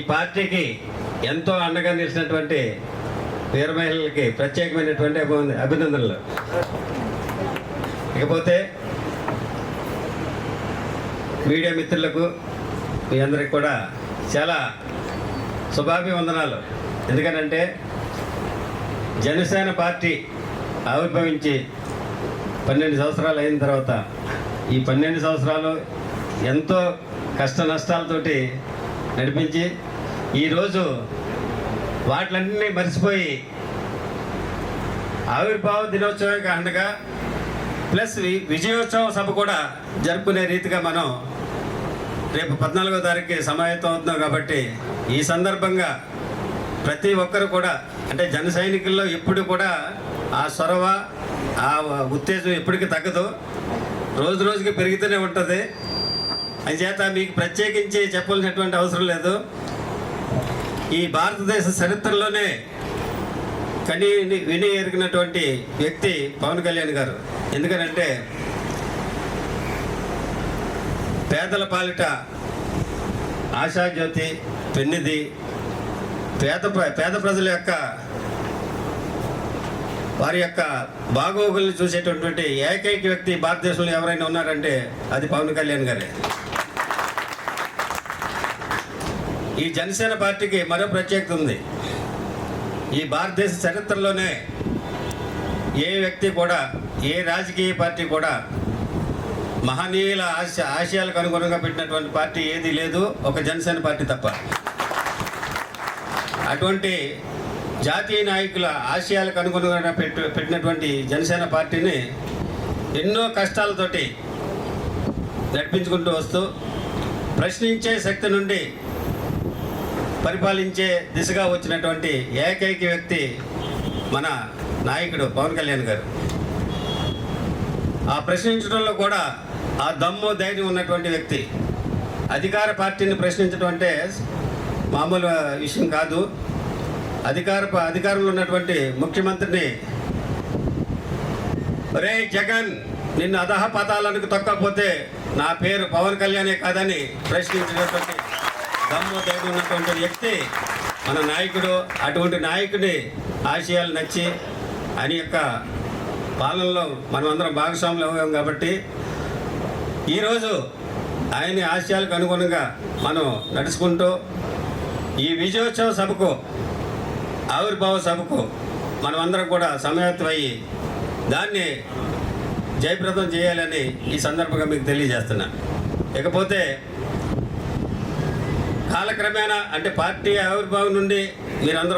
ఈ పార్టీకి ఎంతో అండగా నిలిచినటువంటి వీర మహిళలకి ప్రత్యేకమైనటువంటి అభినందనలు. ఇకపోతే మీడియా మిత్రులకు మీ అందరికి కూడా చాలా శుభాభివందనాలు. ఎందుకనంటే జనసేన పార్టీ ఆవిర్భవించి పన్నెండు సంవత్సరాలు అయిన తర్వాత ఈ పన్నెండు సంవత్సరాలు ఎంతో కష్ట నష్టాలతోటి నడిపించి ఈరోజు వాటిలన్నీ మర్చిపోయి ఆవిర్భావ దినోత్సవం అండగా ప్లస్ వి- విజయోత్సవ సభ కూడా జరుపుకునే రీతిగా మనం రేపు పద్నాలుగో తారీఖుకి సమాయత్తం అవుతున్నాం కాబట్టి ఈ సందర్భంగా ప్రతి ఒక్కరు కూడా అంటే జన సైనికుల్లో ఎప్పుడు కూడా ఆ చొరవ ఆ ఉత్తేజం ఎప్పటికీ తగ్గదు. రోజు రోజుకి పెరుగుతూనే ఉంటుంది. చేత మీకు ప్రత్యేకించి చెప్పాల్సినటువంటి అవసరం లేదు. ఈ భారతదేశ చరిత్రలోనే కని విని ఎరిగినటువంటి వ్యక్తి పవన్ కళ్యాణ్ గారు. ఎందుకనంటే పేదల పాలిట ఆశాజ్యోతి పెన్నిది పేద ప్ర- పేద ప్రజల యొక్క వారి యొక్క బాగోగుల్ని చూసేటటువంటి ఏకైక వ్యక్తి భారతదేశంలో ఎవరైనా ఉన్నారంటే అది పవన్ కళ్యాణ్ గారే. ఈ జనసేన పార్టీకి మరో ప్రత్యేకత ఉంది. ఈ భారతదేశ చరిత్రలోనే ఏ వ్యక్తి కూడా ఏ రాజకీయ పార్టీ కూడా మహనీయుల ఆశ ఆశయాలకు అనుగుణంగా పెట్టినటువంటి పార్టీ ఏది లేదు ఒక జనసేన పార్టీ తప్ప. అటువంటి జాతీయ నాయకుల ఆశయాలకు అనుగుణంగా పెట్టు పెట్టినటువంటి జనసేన పార్టీని ఎన్నో కష్టాలతోటి నడిపించుకుంటూ వస్తూ ప్రశ్నించే శక్తి నుండి పరిపాలించే దిశగా వచ్చినటువంటి ఏకైక వ్యక్తి మన నాయకుడు పవన్ కళ్యాణ్ గారు. ఆ ప్రశ్నించడంలో కూడా ఆ దమ్ము ధైర్యం ఉన్నటువంటి వ్యక్తి. అధికార పార్టీని ప్రశ్నించడం అంటే మామూలు విషయం కాదు. అధికార అధికారంలో ఉన్నటువంటి ముఖ్యమంత్రిని రే జగన్ నిన్ను అధహ పదాలకు తొక్కకపోతే నా పేరు పవన్ కళ్యాణే కాదని ప్రశ్నించినటువంటి దమ్ము ధైర్యం ఉన్నటువంటి వ్యక్తి మన నాయకుడు అటువంటి నాయకుడి ఆశయాలు నచ్చి ఆయన యొక్క పాలనలో మనమందరం భాగస్వాములు అవ్వం కాబట్టి ఈరోజు ఆయన ఆశయాలకు అనుగుణంగా మనం నడుచుకుంటూ ఈ విజయోత్సవ సభకు ఆవిర్భావ సభకు మనమందరం కూడా సమయత్వయ్యి దాన్ని జయప్రదం చేయాలని ఈ సందర్భంగా మీకు తెలియజేస్తున్నా. ఇకపోతే కాలక్రమేణా అంటే పార్టీ ఆవిర్భావం నుండి మీరందరూ